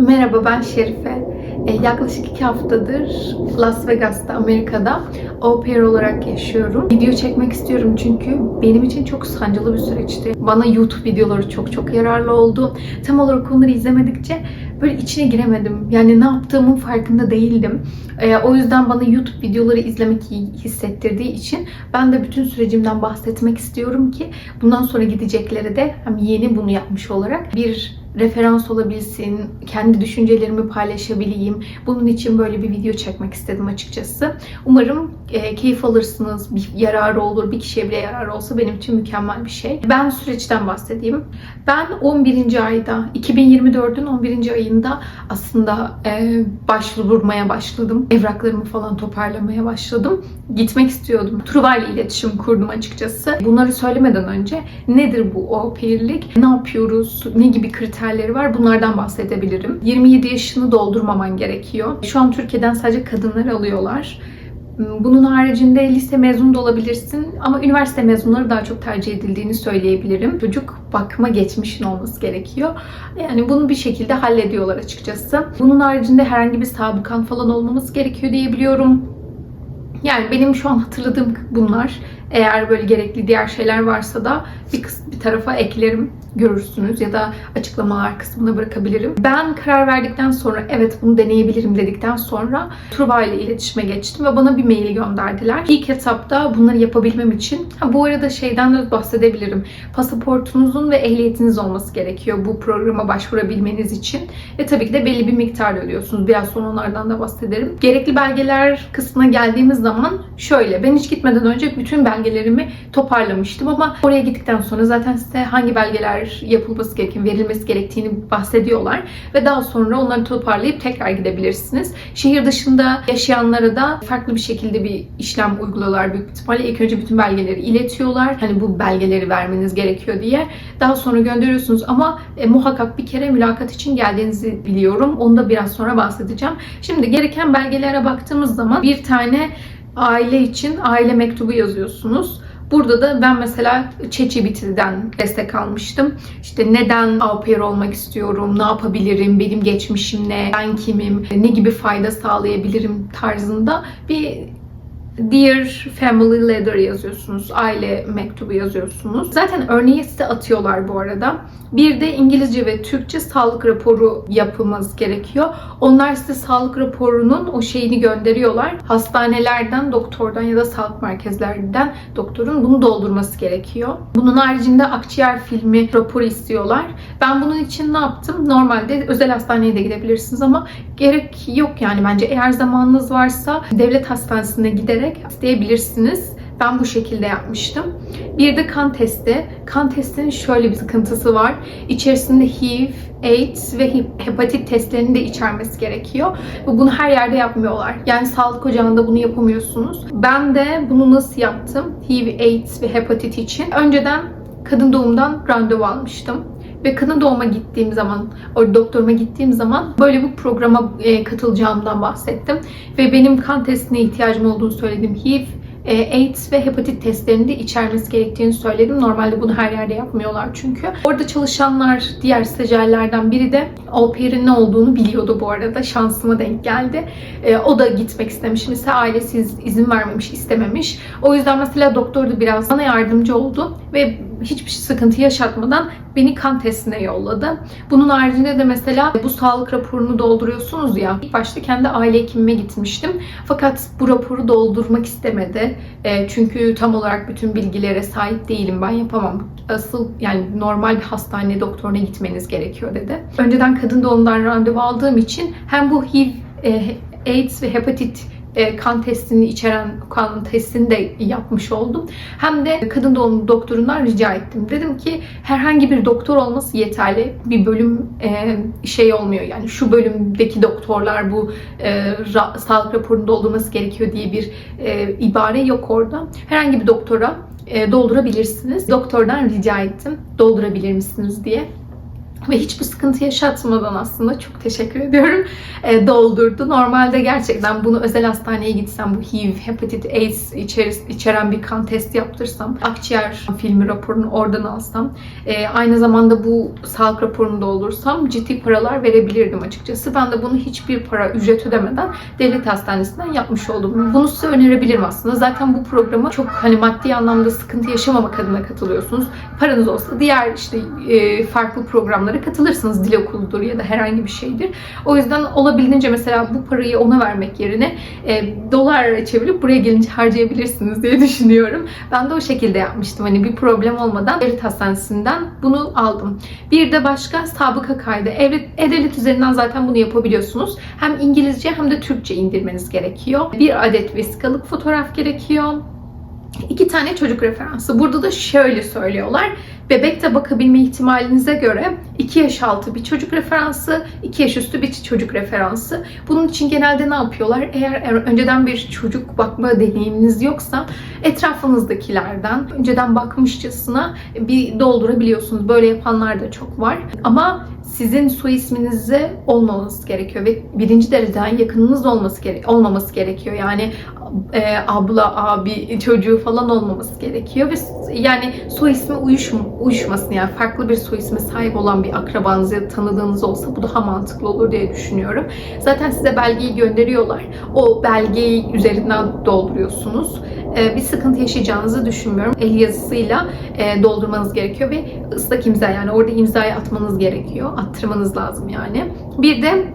Merhaba ben Şerife. E, yaklaşık iki haftadır Las Vegas'ta, Amerika'da au pair olarak yaşıyorum. Video çekmek istiyorum çünkü benim için çok sancılı bir süreçti. Bana YouTube videoları çok çok yararlı oldu. Tam olarak onları izlemedikçe böyle içine giremedim. Yani ne yaptığımın farkında değildim. E, o yüzden bana YouTube videoları izlemek iyi hissettirdiği için ben de bütün sürecimden bahsetmek istiyorum ki bundan sonra gideceklere de hem yeni bunu yapmış olarak bir referans olabilsin, kendi düşüncelerimi paylaşabileyim. Bunun için böyle bir video çekmek istedim açıkçası. Umarım e, keyif alırsınız, bir yararı olur, bir kişiye bile yararı olsa benim için mükemmel bir şey. Ben süreçten bahsedeyim. Ben 11. ayda, 2024'ün 11. ayında aslında e, başvurmaya başladım. Evraklarımı falan toparlamaya başladım. Gitmek istiyordum. Truva ile iletişim kurdum açıkçası. Bunları söylemeden önce nedir bu au pair'lik? Ne yapıyoruz? Ne gibi kriterleri var? Bunlardan bahsedebilirim. 27 yaşını doldurmaman gerekiyor. Şu an Türkiye'den sadece kadınları alıyorlar. Bunun haricinde lise mezunu da olabilirsin ama üniversite mezunları daha çok tercih edildiğini söyleyebilirim. Çocuk bakma geçmişin olması gerekiyor. Yani bunu bir şekilde hallediyorlar açıkçası. Bunun haricinde herhangi bir sabıkan falan olmaması gerekiyor diyebiliyorum. Yani benim şu an hatırladığım bunlar. Eğer böyle gerekli diğer şeyler varsa da bir, kıs- bir tarafa eklerim görürsünüz ya da açıklamalar kısmına bırakabilirim. Ben karar verdikten sonra evet bunu deneyebilirim dedikten sonra Truva ile iletişime geçtim ve bana bir mail gönderdiler. İlk etapta bunları yapabilmem için ha, bu arada şeyden de bahsedebilirim. Pasaportunuzun ve ehliyetiniz olması gerekiyor bu programa başvurabilmeniz için. Ve tabii ki de belli bir miktar ödüyorsunuz. Biraz sonra onlardan da bahsederim. Gerekli belgeler kısmına geldiğimiz zaman şöyle. Ben hiç gitmeden önce bütün belgelerimi toparlamıştım ama oraya gittikten sonra zaten size hangi belgeler yapılması gerektiğini, verilmesi gerektiğini bahsediyorlar. Ve daha sonra onları toparlayıp tekrar gidebilirsiniz. Şehir dışında yaşayanlara da farklı bir şekilde bir işlem uyguluyorlar büyük ihtimalle. İlk önce bütün belgeleri iletiyorlar. Hani bu belgeleri vermeniz gerekiyor diye. Daha sonra gönderiyorsunuz ama e, muhakkak bir kere mülakat için geldiğinizi biliyorum. Onu da biraz sonra bahsedeceğim. Şimdi gereken belgelere baktığımız zaman bir tane aile için aile mektubu yazıyorsunuz. Burada da ben mesela ChatGPT'den destek almıştım. İşte neden au olmak istiyorum, ne yapabilirim, benim geçmişim ne, ben kimim, ne gibi fayda sağlayabilirim tarzında bir Dear Family Letter yazıyorsunuz. Aile mektubu yazıyorsunuz. Zaten örneği size atıyorlar bu arada. Bir de İngilizce ve Türkçe sağlık raporu yapımız gerekiyor. Onlar size sağlık raporunun o şeyini gönderiyorlar. Hastanelerden, doktordan ya da sağlık merkezlerinden doktorun bunu doldurması gerekiyor. Bunun haricinde akciğer filmi raporu istiyorlar. Ben bunun için ne yaptım? Normalde özel hastaneye de gidebilirsiniz ama gerek yok yani bence eğer zamanınız varsa devlet hastanesine giderek isteyebilirsiniz. Ben bu şekilde yapmıştım. Bir de kan testi. Kan testinin şöyle bir sıkıntısı var. İçerisinde HIV, AIDS ve hepatit testlerini de içermesi gerekiyor. Ve bunu her yerde yapmıyorlar. Yani sağlık ocağında bunu yapamıyorsunuz. Ben de bunu nasıl yaptım? HIV, AIDS ve hepatit için. Önceden kadın doğumdan randevu almıştım. Ve doğuma gittiğim zaman, o doktoruma gittiğim zaman böyle bir programa e, katılacağımdan bahsettim. Ve benim kan testine ihtiyacım olduğunu söyledim. HIV, e, AIDS ve hepatit testlerini de içermesi gerektiğini söyledim. Normalde bunu her yerde yapmıyorlar çünkü. Orada çalışanlar, diğer stajyerlerden biri de au pair'in ne olduğunu biliyordu bu arada. Şansıma denk geldi. E, o da gitmek istemiş. Mesela ailesi iz- izin vermemiş, istememiş. O yüzden mesela doktor da biraz bana yardımcı oldu ve hiçbir sıkıntı yaşatmadan beni kan testine yolladı. Bunun haricinde de mesela bu sağlık raporunu dolduruyorsunuz ya. İlk başta kendi aile hekimime gitmiştim. Fakat bu raporu doldurmak istemedi. E, çünkü tam olarak bütün bilgilere sahip değilim. Ben yapamam. Asıl yani normal bir hastane doktoruna gitmeniz gerekiyor dedi. Önceden kadın doğumdan randevu aldığım için hem bu HIV, e, AIDS ve hepatit e, kan testini içeren kan testini de yapmış oldum. Hem de kadın doğum doktorundan rica ettim. Dedim ki herhangi bir doktor olması yeterli. Bir bölüm e, şey olmuyor yani şu bölümdeki doktorlar bu e, sağlık raporunu doldurması gerekiyor diye bir ibare yok orada. Herhangi bir doktora doldurabilirsiniz. Doktordan rica ettim. Doldurabilir misiniz diye. Ve hiçbir sıkıntı yaşatmadan aslında çok teşekkür ediyorum e, doldurdu. Normalde gerçekten bunu özel hastaneye gitsem bu HIV, hepatit AIDS içeren bir kan testi yaptırsam, akciğer filmi raporunu oradan alsam, e, aynı zamanda bu sağlık raporunu doldursam ciddi paralar verebilirdim açıkçası. Ben de bunu hiçbir para ücret ödemeden devlet hastanesinden yapmış oldum. Bunu size önerebilirim aslında. Zaten bu programı çok hani maddi anlamda sıkıntı yaşamamak adına katılıyorsunuz. Paranız olsa diğer işte e, farklı programlara katılırsınız. Dil okuludur ya da herhangi bir şeydir. O yüzden olabildiğince mesela bu parayı ona vermek yerine e, dolar çevirip buraya gelince harcayabilirsiniz diye düşünüyorum. Ben de o şekilde yapmıştım. Hani bir problem olmadan devlet hastanesinden bunu aldım. Bir de başka sabıka kaydı. Evet, E-Devlet üzerinden zaten bunu yapabiliyorsunuz. Hem İngilizce hem de Türkçe indirmeniz gerekiyor. Bir adet vesikalık fotoğraf gerekiyor. İki tane çocuk referansı. Burada da şöyle söylüyorlar. Bebekte bakabilme ihtimalinize göre 2 yaş altı bir çocuk referansı, 2 yaş üstü bir çocuk referansı. Bunun için genelde ne yapıyorlar? Eğer önceden bir çocuk bakma deneyiminiz yoksa etrafınızdakilerden önceden bakmışçasına bir doldurabiliyorsunuz. Böyle yapanlar da çok var. Ama sizin soy isminize olmaması gerekiyor ve birinci dereceden yakınınız olması gere olmaması gerekiyor. Yani e, abla, abi, çocuğu falan olmaması gerekiyor ve yani soy ismi uyuşum, uyuşmasın yani farklı bir soy ismi sahip olan bir akrabanız ya da tanıdığınız olsa bu daha mantıklı olur diye düşünüyorum. Zaten size belgeyi gönderiyorlar. O belgeyi üzerinden dolduruyorsunuz. E, bir sıkıntı yaşayacağınızı düşünmüyorum. El yazısıyla e, doldurmanız gerekiyor ve ıslak imza yani orada imzayı atmanız gerekiyor. Attırmanız lazım yani. Bir de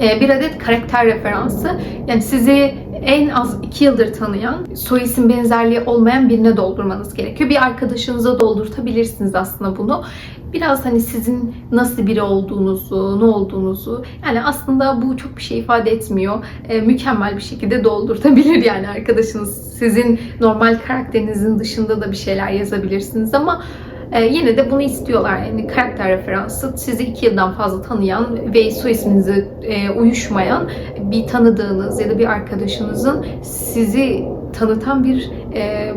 e, bir adet karakter referansı. Yani sizi en az 2 yıldır tanıyan, soy isim benzerliği olmayan birine doldurmanız gerekiyor. Bir arkadaşınıza doldurtabilirsiniz aslında bunu. Biraz hani sizin nasıl biri olduğunuzu, ne olduğunuzu yani aslında bu çok bir şey ifade etmiyor. E, mükemmel bir şekilde doldurtabilir yani arkadaşınız. Sizin normal karakterinizin dışında da bir şeyler yazabilirsiniz ama ee, yine de bunu istiyorlar. Yani karakter referansı sizi iki yıldan fazla tanıyan ve soy isminize e, uyuşmayan bir tanıdığınız ya da bir arkadaşınızın sizi tanıtan bir e,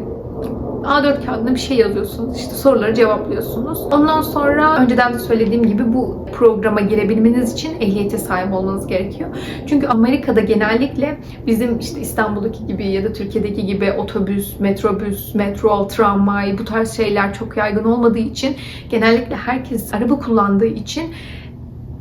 A4 kağıdına bir şey yazıyorsunuz. İşte soruları cevaplıyorsunuz. Ondan sonra önceden de söylediğim gibi bu programa girebilmeniz için ehliyete sahip olmanız gerekiyor. Çünkü Amerika'da genellikle bizim işte İstanbul'daki gibi ya da Türkiye'deki gibi otobüs, metrobüs, metro, tramvay bu tarz şeyler çok yaygın olmadığı için genellikle herkes araba kullandığı için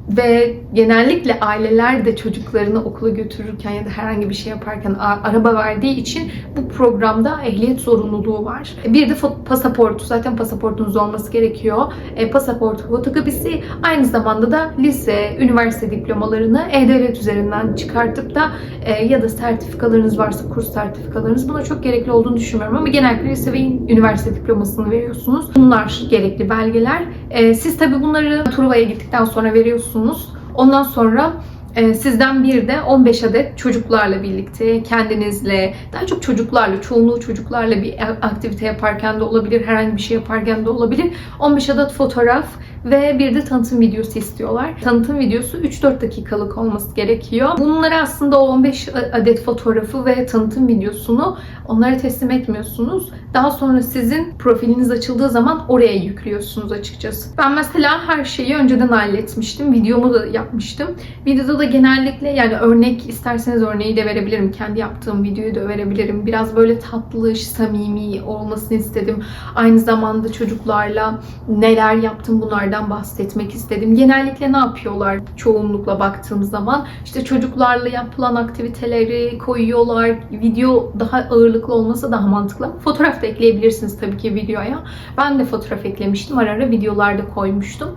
ve genellikle aileler de çocuklarını okula götürürken ya da herhangi bir şey yaparken araba verdiği için bu programda ehliyet zorunluluğu var. Bir de pasaportu, zaten pasaportunuz olması gerekiyor. E, pasaport fotokopisi aynı zamanda da lise, üniversite diplomalarını E-Devlet üzerinden çıkartıp da e, ya da sertifikalarınız varsa kurs sertifikalarınız buna çok gerekli olduğunu düşünmüyorum ama genellikle lise ve üniversite diplomasını veriyorsunuz. Bunlar gerekli belgeler. E, siz tabi bunları Truva'ya gittikten sonra veriyorsunuz. Ondan sonra e, sizden bir de 15 adet çocuklarla birlikte, kendinizle, daha çok çocuklarla, çoğunluğu çocuklarla bir aktivite yaparken de olabilir, herhangi bir şey yaparken de olabilir. 15 adet fotoğraf ve bir de tanıtım videosu istiyorlar. Tanıtım videosu 3-4 dakikalık olması gerekiyor. Bunları aslında o 15 adet fotoğrafı ve tanıtım videosunu onlara teslim etmiyorsunuz. Daha sonra sizin profiliniz açıldığı zaman oraya yüklüyorsunuz açıkçası. Ben mesela her şeyi önceden halletmiştim. Videomu da yapmıştım. Videoda da genellikle yani örnek isterseniz örneği de verebilirim. Kendi yaptığım videoyu da verebilirim. Biraz böyle tatlış, samimi olmasını istedim. Aynı zamanda çocuklarla neler yaptım bunlardan bahsetmek istedim. Genellikle ne yapıyorlar çoğunlukla baktığım zaman? işte çocuklarla yapılan aktiviteleri koyuyorlar. Video daha ağırlıklı olması daha mantıklı. Fotoğraf da ekleyebilirsiniz tabii ki videoya. Ben de fotoğraf eklemiştim. Ara ara videolarda koymuştum.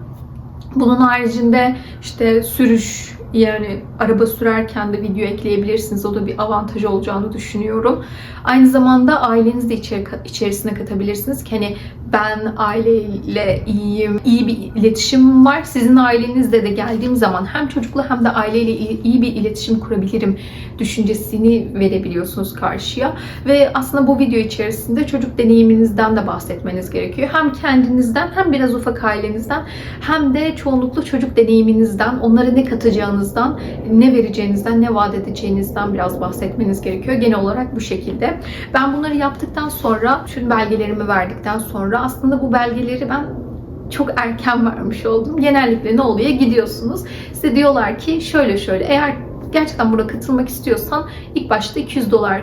Bunun haricinde işte sürüş yani araba sürerken de video ekleyebilirsiniz. O da bir avantaj olacağını düşünüyorum. Aynı zamanda ailenizi de içeri, içerisine katabilirsiniz. Ki hani ben aileyle iyiyim, iyi bir iletişim var. Sizin ailenizle de geldiğim zaman hem çocukla hem de aileyle iyi bir iletişim kurabilirim düşüncesini verebiliyorsunuz karşıya. Ve aslında bu video içerisinde çocuk deneyiminizden de bahsetmeniz gerekiyor. Hem kendinizden hem biraz ufak ailenizden hem de çoğunlukla çocuk deneyiminizden, onlara ne katacağınızdan, ne vereceğinizden, ne vaat edeceğinizden biraz bahsetmeniz gerekiyor. Genel olarak bu şekilde. Ben bunları yaptıktan sonra, tüm belgelerimi verdikten sonra aslında bu belgeleri ben çok erken vermiş oldum. Genellikle ne oluyor? Gidiyorsunuz. Size diyorlar ki şöyle şöyle eğer gerçekten buna katılmak istiyorsan ilk başta 200 dolar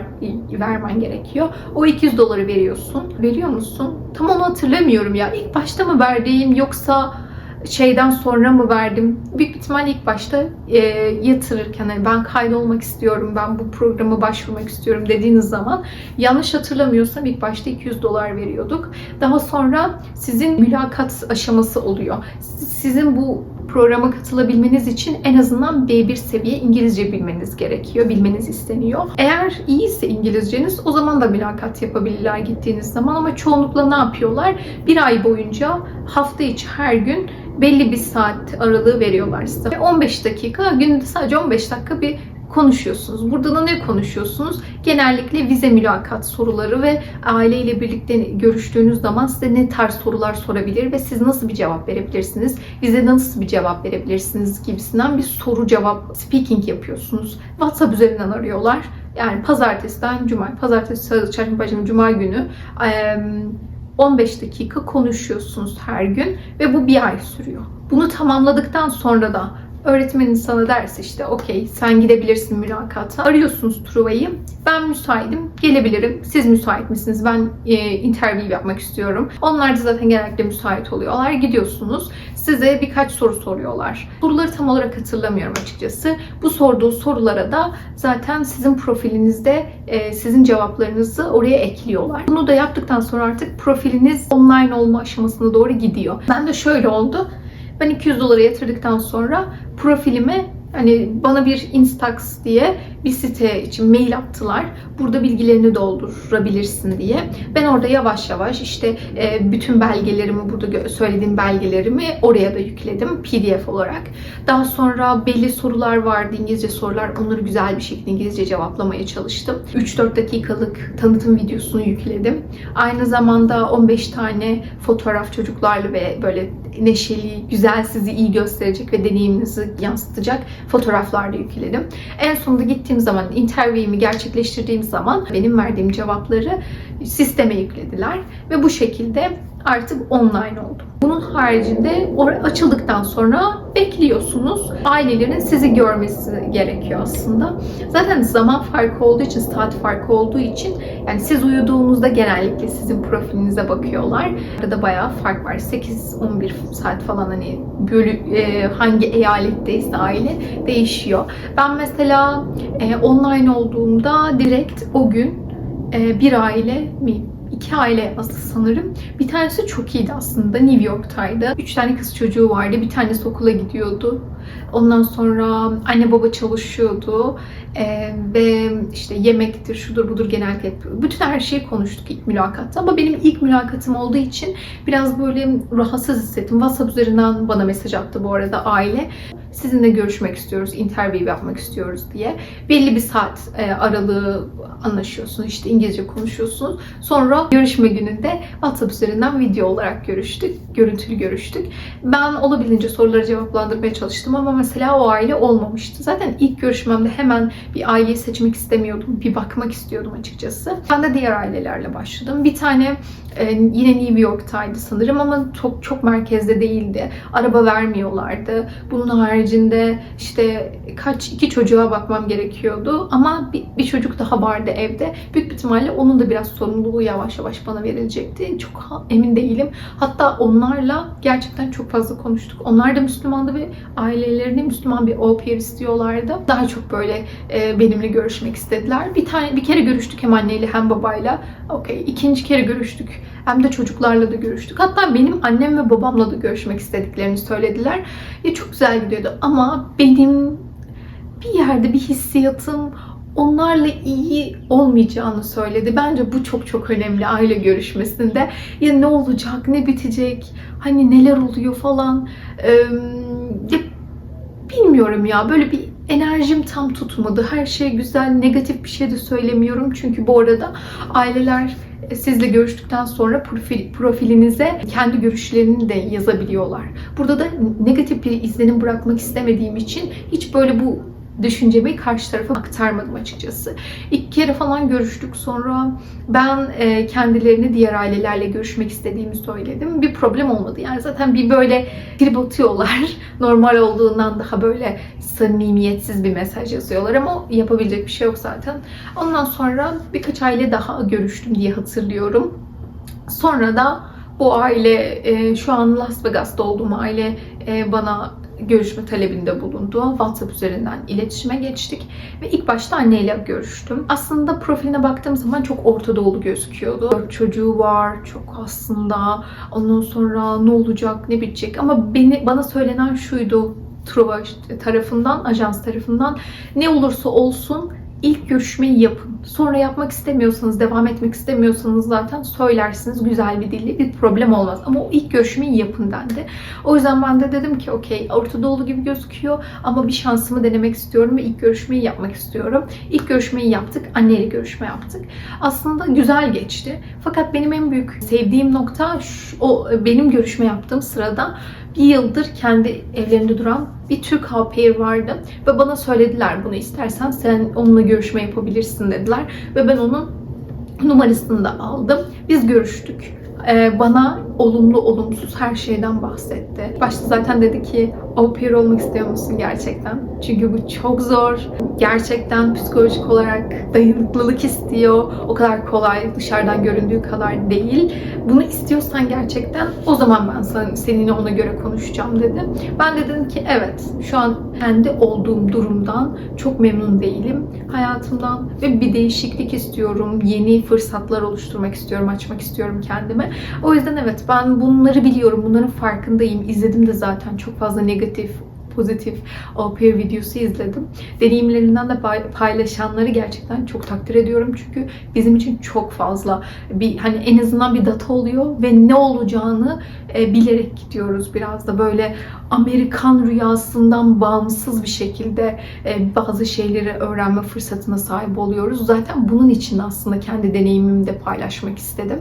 vermen gerekiyor. O 200 doları veriyorsun. Veriyor musun? Tam onu hatırlamıyorum ya. İlk başta mı verdiğim yoksa şeyden sonra mı verdim? Büyük ihtimal ilk başta e, yatırırken hani ben kaydolmak istiyorum, ben bu programa başvurmak istiyorum dediğiniz zaman yanlış hatırlamıyorsam ilk başta 200 dolar veriyorduk. Daha sonra sizin mülakat aşaması oluyor. Sizin bu programa katılabilmeniz için en azından B1 seviye İngilizce bilmeniz gerekiyor, bilmeniz isteniyor. Eğer iyiyse İngilizceniz o zaman da mülakat yapabilirler gittiğiniz zaman ama çoğunlukla ne yapıyorlar? Bir ay boyunca hafta içi her gün belli bir saat aralığı veriyorlar size. Ve 15 dakika, günde sadece 15 dakika bir konuşuyorsunuz. Burada da ne konuşuyorsunuz? Genellikle vize mülakat soruları ve aileyle birlikte görüştüğünüz zaman size ne tarz sorular sorabilir ve siz nasıl bir cevap verebilirsiniz? Vize nasıl bir cevap verebilirsiniz gibisinden bir soru cevap speaking yapıyorsunuz. WhatsApp üzerinden arıyorlar. Yani pazartesiden cuma, pazartesi, salı, çarşamba, cuma günü 15 dakika konuşuyorsunuz her gün ve bu bir ay sürüyor. Bunu tamamladıktan sonra da öğretmenin sana derse işte okey sen gidebilirsin mülakata. Arıyorsunuz Truva'yı. Ben müsaitim, gelebilirim. Siz müsait misiniz? Ben e, interview yapmak istiyorum. Onlar da zaten genellikle müsait oluyorlar. Gidiyorsunuz. Size birkaç soru soruyorlar. Soruları tam olarak hatırlamıyorum açıkçası. Bu sorduğu sorulara da zaten sizin profilinizde e, sizin cevaplarınızı oraya ekliyorlar. Bunu da yaptıktan sonra artık profiliniz online olma aşamasına doğru gidiyor. Ben de şöyle oldu. Ben 200 dolara yatırdıktan sonra profilime hani bana bir Instax diye bir site için mail attılar. Burada bilgilerini doldurabilirsin diye. Ben orada yavaş yavaş işte e, bütün belgelerimi, burada söylediğim belgelerimi oraya da yükledim PDF olarak. Daha sonra belli sorular vardı, İngilizce sorular. Onları güzel bir şekilde İngilizce cevaplamaya çalıştım. 3-4 dakikalık tanıtım videosunu yükledim. Aynı zamanda 15 tane fotoğraf çocuklarla ve böyle neşeli, güzel sizi iyi gösterecek ve deneyiminizi yansıtacak fotoğraflar da yükledim. En sonunda gittiğim zaman, interview'imi gerçekleştirdiğim zaman benim verdiğim cevapları sisteme yüklediler ve bu şekilde artık online oldu. Bunun haricinde açıldıktan sonra bekliyorsunuz. Ailelerin sizi görmesi gerekiyor aslında. Zaten zaman farkı olduğu için, saat farkı olduğu için yani siz uyuduğunuzda genellikle sizin profilinize bakıyorlar. Arada bayağı fark var. 8-11 saat falan hani bölü, e, hangi eyaletteyse aile değişiyor. Ben mesela e, online olduğumda direkt o gün e, bir aile mi iki aile aslında sanırım. Bir tanesi çok iyiydi aslında. New York'taydı. Üç tane kız çocuğu vardı. Bir tanesi okula gidiyordu. Ondan sonra anne baba çalışıyordu. Ee, ve işte yemektir, şudur budur genellikle hep. Bütün her şeyi konuştuk ilk mülakatta. Ama benim ilk mülakatım olduğu için biraz böyle rahatsız hissettim. WhatsApp üzerinden bana mesaj attı bu arada aile sizinle görüşmek istiyoruz, interview yapmak istiyoruz diye. Belli bir saat e, aralığı anlaşıyorsunuz, işte İngilizce konuşuyorsunuz. Sonra görüşme gününde WhatsApp üzerinden video olarak görüştük, görüntülü görüştük. Ben olabildiğince soruları cevaplandırmaya çalıştım ama mesela o aile olmamıştı. Zaten ilk görüşmemde hemen bir aileyi seçmek istemiyordum, bir bakmak istiyordum açıkçası. Ben de diğer ailelerle başladım. Bir tane e, yine New York'taydı sanırım ama çok çok merkezde değildi. Araba vermiyorlardı. Bunun haricinde işte kaç iki çocuğa bakmam gerekiyordu ama bir, bir çocuk daha vardı evde. Büyük bir ihtimalle onun da biraz sorumluluğu yavaş yavaş bana verilecekti. Çok emin değilim. Hatta onlarla gerçekten çok fazla konuştuk. Onlar da Müslümandı ve ailelerine Müslüman bir au istiyorlardı. Daha çok böyle e, benimle görüşmek istediler. Bir tane bir kere görüştük hem anneyle hem babayla. Okey. İkinci kere görüştük hem de çocuklarla da görüştük. Hatta benim annem ve babamla da görüşmek istediklerini söylediler. Ya çok güzel gidiyordu ama benim bir yerde bir hissiyatım onlarla iyi olmayacağını söyledi. Bence bu çok çok önemli aile görüşmesinde. Ya ne olacak, ne bitecek, hani neler oluyor falan. Ee, bilmiyorum ya böyle bir enerjim tam tutmadı. Her şey güzel, negatif bir şey de söylemiyorum. Çünkü bu arada aileler sizle görüştükten sonra profil, profilinize kendi görüşlerini de yazabiliyorlar. Burada da negatif bir izlenim bırakmak istemediğim için hiç böyle bu düşüncemi karşı tarafa aktarmadım açıkçası. İlk kere falan görüştük sonra ben e, kendilerini diğer ailelerle görüşmek istediğimi söyledim. Bir problem olmadı. Yani zaten bir böyle trip atıyorlar. Normal olduğundan daha böyle samimiyetsiz bir mesaj yazıyorlar ama yapabilecek bir şey yok zaten. Ondan sonra birkaç aile daha görüştüm diye hatırlıyorum. Sonra da bu aile e, şu an Las Vegas'ta olduğum aile e, bana görüşme talebinde bulundu. WhatsApp üzerinden iletişime geçtik ve ilk başta anneyle görüştüm. Aslında profiline baktığım zaman çok Orta Doğulu gözüküyordu. Dört çocuğu var, çok aslında. Ondan sonra ne olacak, ne bitecek ama beni bana söylenen şuydu. Truva tarafından, ajans tarafından ne olursa olsun ilk görüşmeyi yapın. Sonra yapmak istemiyorsanız, devam etmek istemiyorsanız zaten söylersiniz güzel bir dille bir problem olmaz. Ama o ilk görüşmeyi yapın dendi. O yüzden ben de dedim ki okey Orta Doğulu gibi gözüküyor ama bir şansımı denemek istiyorum ve ilk görüşmeyi yapmak istiyorum. İlk görüşmeyi yaptık. Anneyle görüşme yaptık. Aslında güzel geçti. Fakat benim en büyük sevdiğim nokta şu, o benim görüşme yaptığım sırada bir yıldır kendi evlerinde duran bir Türk pair vardı. Ve bana söylediler bunu istersen sen onunla görüşme yapabilirsin dediler. Ve ben onun numarasını da aldım. Biz görüştük. Ee, bana olumlu olumsuz her şeyden bahsetti. Başta zaten dedi ki au pair olmak istiyor musun gerçekten? Çünkü bu çok zor. Gerçekten psikolojik olarak dayanıklılık istiyor. O kadar kolay dışarıdan göründüğü kadar değil. Bunu istiyorsan gerçekten o zaman ben sana, seninle ona göre konuşacağım dedi. Ben de dedim ki evet şu an kendi olduğum durumdan çok memnun değilim. Hayatımdan ve bir değişiklik istiyorum. Yeni fırsatlar oluşturmak istiyorum, açmak istiyorum kendime. O yüzden evet ben bunları biliyorum. Bunların farkındayım. İzledim de zaten çok fazla negatif pozitif au pair videosu izledim. Deneyimlerinden de paylaşanları gerçekten çok takdir ediyorum. Çünkü bizim için çok fazla bir hani en azından bir data oluyor ve ne olacağını e, bilerek gidiyoruz biraz da böyle Amerikan rüyasından bağımsız bir şekilde e, bazı şeyleri öğrenme fırsatına sahip oluyoruz. Zaten bunun için aslında kendi deneyimimi de paylaşmak istedim.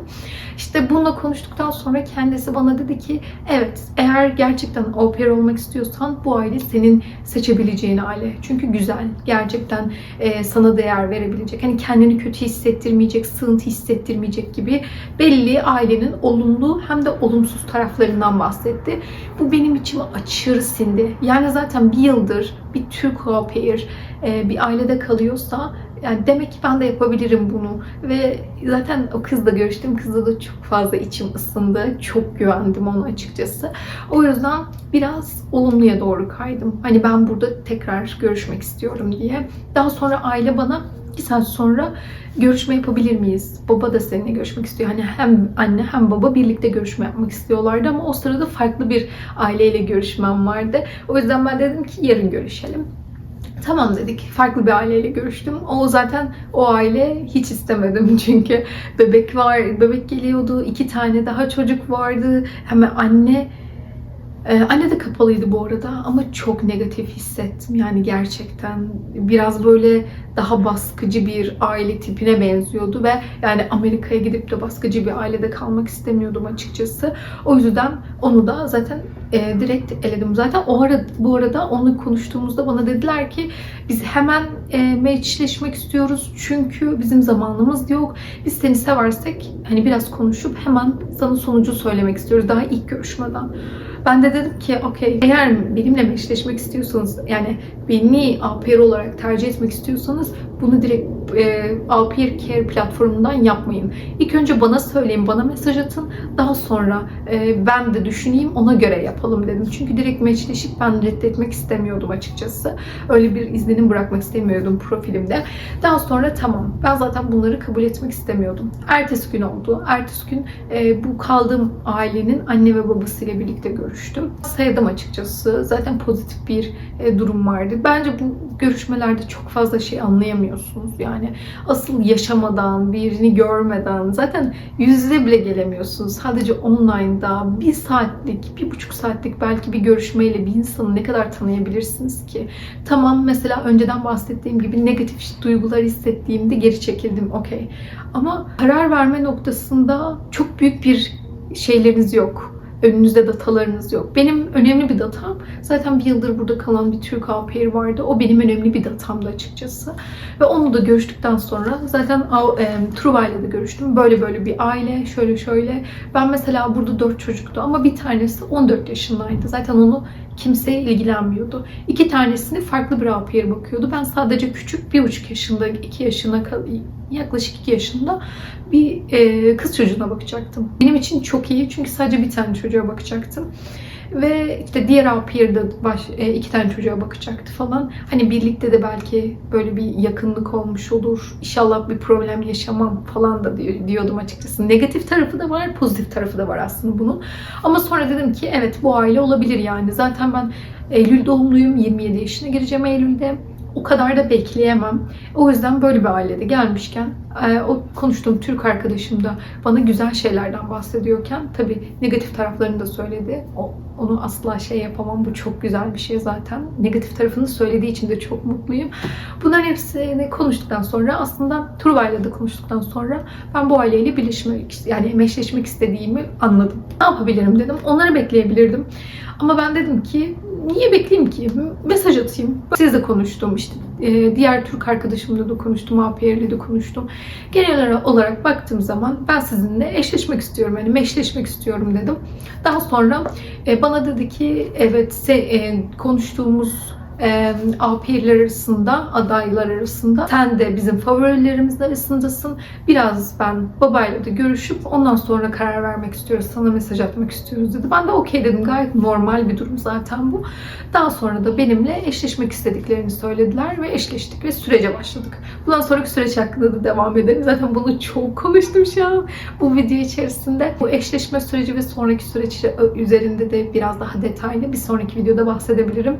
İşte bununla konuştuktan sonra kendisi bana dedi ki evet eğer gerçekten au pair olmak istiyorsan bu aile senin seçebileceğin aile. Çünkü güzel, gerçekten e, sana değer verebilecek. Hani kendini kötü hissettirmeyecek, sığıntı hissettirmeyecek gibi belli ailenin olumlu hem de olumsuz taraflarından bahsetti. Bu benim içime aşırı sindi. Yani zaten bir yıldır bir Türk au pair e, bir ailede kalıyorsa yani demek ki ben de yapabilirim bunu. Ve zaten o kızla görüştüm. Kızla da çok fazla içim ısındı. Çok güvendim ona açıkçası. O yüzden biraz olumluya doğru kaydım. Hani ben burada tekrar görüşmek istiyorum diye. Daha sonra aile bana iki saat sonra görüşme yapabilir miyiz? Baba da seninle görüşmek istiyor. Hani hem anne hem baba birlikte görüşme yapmak istiyorlardı ama o sırada farklı bir aileyle görüşmem vardı. O yüzden ben dedim ki yarın görüşelim. Tamam dedik. Farklı bir aileyle görüştüm. O zaten o aile hiç istemedim çünkü bebek var, bebek geliyordu. iki tane daha çocuk vardı. Hemen anne ee, anne de kapalıydı bu arada ama çok negatif hissettim. Yani gerçekten biraz böyle daha baskıcı bir aile tipine benziyordu ve yani Amerika'ya gidip de baskıcı bir ailede kalmak istemiyordum açıkçası. O yüzden onu da zaten e, direkt eledim. Zaten o arada bu arada onunla konuştuğumuzda bana dediler ki biz hemen e, matchleşmek istiyoruz çünkü bizim zamanımız yok. Biz seni seversek hani biraz konuşup hemen sana sonucu söylemek istiyoruz daha ilk görüşmeden. Ben de dedim ki okey eğer benimle meşleşmek istiyorsanız yani beni APR olarak tercih etmek istiyorsanız bunu direkt e, APR Care platformundan yapmayın. İlk önce bana söyleyin, bana mesaj atın. Daha sonra e, ben de düşüneyim ona göre yapalım dedim. Çünkü direkt meçleşip ben reddetmek istemiyordum açıkçası. Öyle bir izlenim bırakmak istemiyordum profilimde. Daha sonra tamam ben zaten bunları kabul etmek istemiyordum. Ertesi gün oldu. Ertesi gün e, bu kaldığım ailenin anne ve babasıyla birlikte görüştüm. Saydım açıkçası. Zaten pozitif bir e, durum vardı. Bence bu görüşmelerde çok fazla şey anlayamıyorsunuz. Yani asıl yaşamadan, birini görmeden zaten yüz yüze bile gelemiyorsunuz. Sadece online'da bir saatlik, bir buçuk saatlik belki bir görüşmeyle bir insanı ne kadar tanıyabilirsiniz ki? Tamam mesela önceden bahsettiğim gibi negatif duygular hissettiğimde geri çekildim okey. Ama karar verme noktasında çok büyük bir şeyleriniz yok önünüzde datalarınız yok. Benim önemli bir datam zaten bir yıldır burada kalan bir Türk au pair vardı. O benim önemli bir datamdı açıkçası. Ve onu da görüştükten sonra zaten e, Truva ile de görüştüm. Böyle böyle bir aile, şöyle şöyle. Ben mesela burada dört çocuktu ama bir tanesi 14 yaşındaydı. Zaten onu kimseye ilgilenmiyordu. İki tanesini farklı bir au pair bakıyordu. Ben sadece küçük, bir buçuk yaşında, iki yaşına yaklaşık iki yaşında bir e, kız çocuğuna bakacaktım. Benim için çok iyi çünkü sadece bir tane çocuğa bakacaktım. Ve işte diğer au pair de baş, e, iki tane çocuğa bakacaktı falan. Hani birlikte de belki böyle bir yakınlık olmuş olur. İnşallah bir problem yaşamam falan da diyor- diyordum açıkçası. Negatif tarafı da var, pozitif tarafı da var aslında bunun. Ama sonra dedim ki evet bu aile olabilir yani. Zaten ben Eylül doğumluyum. 27 yaşına gireceğim Eylül'de. Kadar da bekleyemem. O yüzden böyle bir ailede gelmişken e, o konuştuğum Türk arkadaşım da bana güzel şeylerden bahsediyorken tabii negatif taraflarını da söyledi. Onu asla şey yapamam. Bu çok güzel bir şey zaten. Negatif tarafını söylediği için de çok mutluyum. Bunların hepsini konuştuktan sonra aslında Turva'yla da konuştuktan sonra ben bu aileyle birleşmek yani meşleşmek istediğimi anladım. Ne yapabilirim dedim. Onları bekleyebilirdim. Ama ben dedim ki niye bekleyeyim ki? Mesaj atayım. Sizle konuştum işte. e, Diğer Türk arkadaşımla da konuştum. APR'le de konuştum. Genel olarak baktığım zaman ben sizinle eşleşmek istiyorum. Yani meşleşmek istiyorum dedim. Daha sonra e, bana dedi ki evet e, konuştuğumuz e, arasında, adaylar arasında sen de bizim favorilerimiz arasındasın. Biraz ben babayla da görüşüp ondan sonra karar vermek istiyoruz. Sana mesaj atmak istiyoruz dedi. Ben de okey dedim. Gayet normal bir durum zaten bu. Daha sonra da benimle eşleşmek istediklerini söylediler ve eşleştik ve sürece başladık. Bundan sonraki süreç hakkında da devam edelim. Zaten bunu çok konuştum şu an bu video içerisinde. Bu eşleşme süreci ve sonraki süreç üzerinde de biraz daha detaylı bir sonraki videoda bahsedebilirim.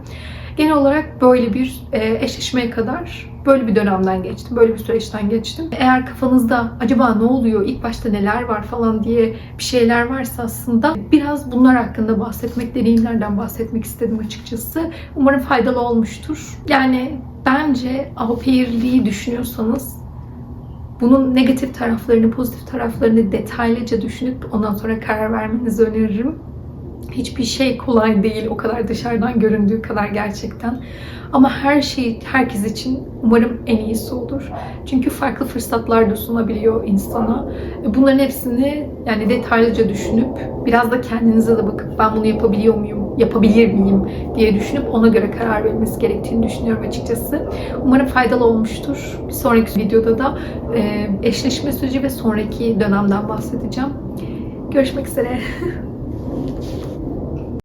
Genel olarak böyle bir e, eşleşmeye kadar böyle bir dönemden geçtim. Böyle bir süreçten geçtim. Eğer kafanızda acaba ne oluyor, ilk başta neler var falan diye bir şeyler varsa aslında biraz bunlar hakkında bahsetmek, deneyimlerden bahsetmek istedim açıkçası. Umarım faydalı olmuştur. Yani bence au düşünüyorsanız bunun negatif taraflarını, pozitif taraflarını detaylıca düşünüp ondan sonra karar vermenizi öneririm. Hiçbir şey kolay değil o kadar dışarıdan göründüğü kadar gerçekten. Ama her şey herkes için umarım en iyisi olur. Çünkü farklı fırsatlar da sunabiliyor insana. Bunların hepsini yani detaylıca düşünüp biraz da kendinize de bakıp ben bunu yapabiliyor muyum, yapabilir miyim diye düşünüp ona göre karar verilmesi gerektiğini düşünüyorum açıkçası. Umarım faydalı olmuştur. Bir sonraki videoda da e, eşleşme süreci ve sonraki dönemden bahsedeceğim. Görüşmek üzere.